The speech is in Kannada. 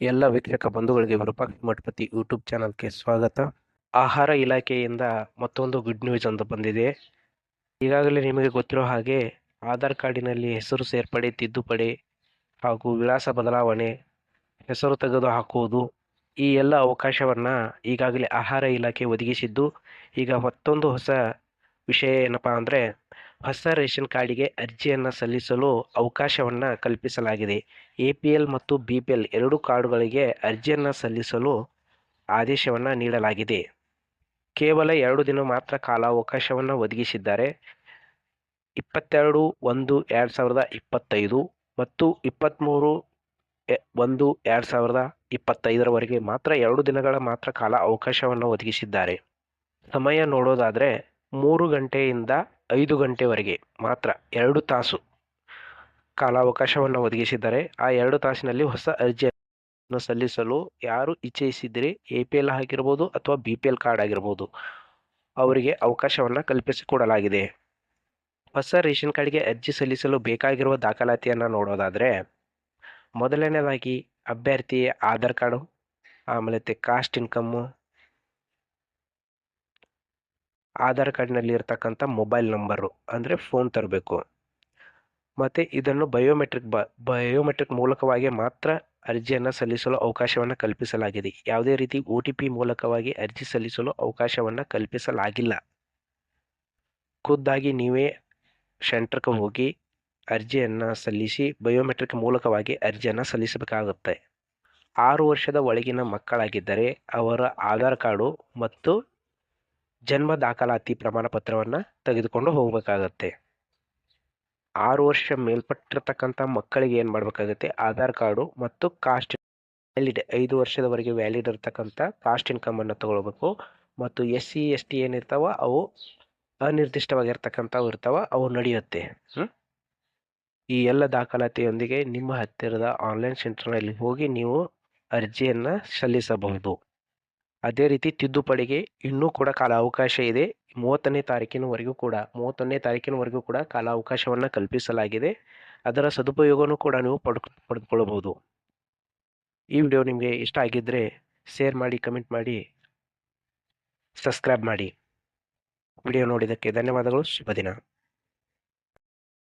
ಎಲ್ಲ ವೀಕ್ಷಕ ಬಂಧುಗಳಿಗೆ ವಿರೂಪಾಕ್ಷ ಮಠಪತಿ ಯೂಟ್ಯೂಬ್ ಚಾನಲ್ಗೆ ಸ್ವಾಗತ. ಆಹಾರ ಇಲಾಖೆಯಿಂದ ಮತ್ತೊಂದು ಗುಡ್ ನ್ಯೂಸ್ ಅಂತ ಬಂದಿದೆ. ಈಗಾಗಲೇ ನಿಮಗೆ ಗೊತ್ತಿರೋ ಹಾಗೆ ಆಧಾರ್ ಕಾರ್ಡಿನಲ್ಲಿ ಹೆಸರು ಸೇರ್ಪಡೆ, ತಿದ್ದುಪಡಿ ಹಾಗೂ ವಿಳಾಸ ಬದಲಾವಣೆ, ಹೆಸರು ತೆಗೆದು ಹಾಕುವುದು ಈ ಎಲ್ಲ ಅವಕಾಶವನ್ನು ಈಗಾಗಲೇ ಆಹಾರ ಇಲಾಖೆ ಒದಗಿಸಿದ್ದು. ಈಗ ಮತ್ತೊಂದು ಹೊಸ ವಿಷಯ ಏನಪ್ಪ ಅಂದರೆ ಹೊಸ ರೇಷನ್ ಕಾರ್ಡಿಗೆ ಅರ್ಜಿಯನ್ನು ಸಲ್ಲಿಸಲು ಅವಕಾಶವನ್ನು ಕಲ್ಪಿಸಲಾಗಿದೆ. ಎ ಪಿ ಎಲ್ ಮತ್ತು ಬಿ ಪಿ ಎಲ್ ಎರಡೂ ಕಾರ್ಡುಗಳಿಗೆ ಅರ್ಜಿಯನ್ನು ಸಲ್ಲಿಸಲು ಆದೇಶವನ್ನು ನೀಡಲಾಗಿದೆ. ಕೇವಲ ಎರಡು ದಿನ ಮಾತ್ರ ಕಾಲಾವಕಾಶವನ್ನು ಒದಗಿಸಿದ್ದಾರೆ. ಇಪ್ಪತ್ತೆರಡು ಒಂದು ಎರಡು ಸಾವಿರದ ಇಪ್ಪತ್ತೈದು ಮತ್ತು ಇಪ್ಪತ್ತ್ಮೂರು ಒಂದು ಎರಡು ಸಾವಿರದ ಇಪ್ಪತ್ತೈದರವರೆಗೆ ಮಾತ್ರ ಎರಡು ದಿನಗಳ ಮಾತ್ರ ಕಾಲ ಅವಕಾಶವನ್ನು ಒದಗಿಸಿದ್ದಾರೆ. ಸಮಯ ನೋಡೋದಾದರೆ ಮೂರು ಗಂಟೆಯಿಂದ ಐದು ಗಂಟೆವರೆಗೆ ಮಾತ್ರ ಎರಡು ತಾಸು ಕಾಲಾವಕಾಶವನ್ನು ಒದಗಿಸಿದ್ದಾರೆ. ಆ ಎರಡು ತಾಸಿನಲ್ಲಿ ಹೊಸ ಅರ್ಜಿಯನ್ನು ಸಲ್ಲಿಸಲು ಯಾರು ಇಚ್ಛಿಸಿದರೆ ಎ ಪಿ ಎಲ್ ಆಗಿರ್ಬೋದು ಅಥವಾ ಬಿ ಪಿ ಎಲ್ ಕಾರ್ಡ್ ಆಗಿರ್ಬೋದು ಅವರಿಗೆ ಅವಕಾಶವನ್ನು ಕಲ್ಪಿಸಿಕೊಡಲಾಗಿದೆ. ಹೊಸ ರೇಷನ್ ಕಾರ್ಡ್ಗೆ ಅರ್ಜಿ ಸಲ್ಲಿಸಲು ಬೇಕಾಗಿರುವ ದಾಖಲಾತಿಯನ್ನು ನೋಡೋದಾದರೆ ಮೊದಲನೇದಾಗಿ ಅಭ್ಯರ್ಥಿಯ ಆಧಾರ್ ಕಾರ್ಡು, ಆಮೇಲೆ ಕಾಸ್ಟ್ ಇನ್ಕಮ್ಮು ಆಧಾರ್ ಕಾರ್ಡ್ನಲ್ಲಿ ಇರ್ತಕ್ಕಂಥ ಮೊಬೈಲ್ ನಂಬರು ಅಂದರೆ ಫೋನ್ ತರಬೇಕು. ಮತ್ತು ಇದನ್ನು ಬಯೋಮೆಟ್ರಿಕ್ ಬ, ಬಯೋಮೆಟ್ರಿಕ್ ಮೂಲಕವಾಗಿ ಮಾತ್ರ ಅರ್ಜಿಯನ್ನು ಸಲ್ಲಿಸಲು ಅವಕಾಶವನ್ನು ಕಲ್ಪಿಸಲಾಗಿದೆ. ಯಾವುದೇ ರೀತಿ ಒ ಟಿ ಪಿ ಮೂಲಕವಾಗಿ ಅರ್ಜಿ ಸಲ್ಲಿಸಲು ಅವಕಾಶವನ್ನು ಕಲ್ಪಿಸಲಾಗಿಲ್ಲ. ಖುದ್ದಾಗಿ ನೀವೇ ಸೆಂಟ್ರ್ಗೆ ಹೋಗಿ ಅರ್ಜಿಯನ್ನು ಸಲ್ಲಿಸಿ ಬಯೋಮೆಟ್ರಿಕ್ ಮೂಲಕವಾಗಿ ಅರ್ಜಿಯನ್ನು ಸಲ್ಲಿಸಬೇಕಾಗುತ್ತೆ. ಆರು ವರ್ಷದ ಒಳಗಿನ ಮಕ್ಕಳಾಗಿದ್ದರೆ ಅವರ ಆಧಾರ್ ಕಾರ್ಡು ಮತ್ತು ಜನ್ಮ ದಾಖಲಾತಿ ಪ್ರಮಾಣ ಪತ್ರವನ್ನು ತೆಗೆದುಕೊಂಡು ಹೋಗಬೇಕಾಗತ್ತೆ. ಆರು ವರ್ಷ ಮೇಲ್ಪಟ್ಟಿರತಕ್ಕಂಥ ಮಕ್ಕಳಿಗೆ ಏನು ಮಾಡಬೇಕಾಗುತ್ತೆ? ಆಧಾರ್ ಕಾರ್ಡು ಮತ್ತು ಕಾಸ್ಟ್ ವ್ಯಾಲಿಡ್, ಐದು ವರ್ಷದವರೆಗೆ ವ್ಯಾಲಿಡ್ ಇರತಕ್ಕಂಥ ಕಾಸ್ಟ್ ಇನ್ಕಮನ್ನು ತಗೊಳ್ಬೇಕು. ಮತ್ತು ಎಸ್ ಸಿ ಎಸ್ ಟಿ ಏನಿರ್ತಾವ ಅವು ಅನಿರ್ದಿಷ್ಟವಾಗಿರ್ತಕ್ಕಂಥವು ಇರ್ತಾವ, ಅವು ನಡೆಯುತ್ತೆ. ಈ ಎಲ್ಲ ದಾಖಲಾತಿಯೊಂದಿಗೆ ನಿಮ್ಮ ಹತ್ತಿರದ ಆನ್ಲೈನ್ ಸೆಂಟರ್ನಲ್ಲಿ ಹೋಗಿ ನೀವು ಅರ್ಜಿಯನ್ನು ಸಲ್ಲಿಸಬಹುದು. ಅದೇ ರೀತಿ ತಿದ್ದುಪಡಿಗೆ ಇನ್ನೂ ಕೂಡ ಕಾಲಾವಕಾಶ ಇದೆ. ಮೂವತ್ತನೇ ತಾರೀಕಿನವರೆಗೂ ಕೂಡ, ಮೂವತ್ತೊಂದನೇ ತಾರೀಕಿನವರೆಗೂ ಕೂಡ ಕಾಲಾವಕಾಶವನ್ನು ಕಲ್ಪಿಸಲಾಗಿದೆ. ಅದರ ಸದುಪಯೋಗವೂ ಕೂಡ ನೀವು ಪಡ್ ಪಡೆದುಕೊಳ್ಳಬಹುದು ಈ ವಿಡಿಯೋ ನಿಮಗೆ ಇಷ್ಟ ಆಗಿದ್ದರೆ ಶೇರ್ ಮಾಡಿ, ಕಮೆಂಟ್ ಮಾಡಿ, ಸಬ್ಸ್ಕ್ರೈಬ್ ಮಾಡಿ. ವಿಡಿಯೋ ನೋಡಿದ್ದಕ್ಕೆ ಧನ್ಯವಾದಗಳು. ಶುಭ ದಿನ.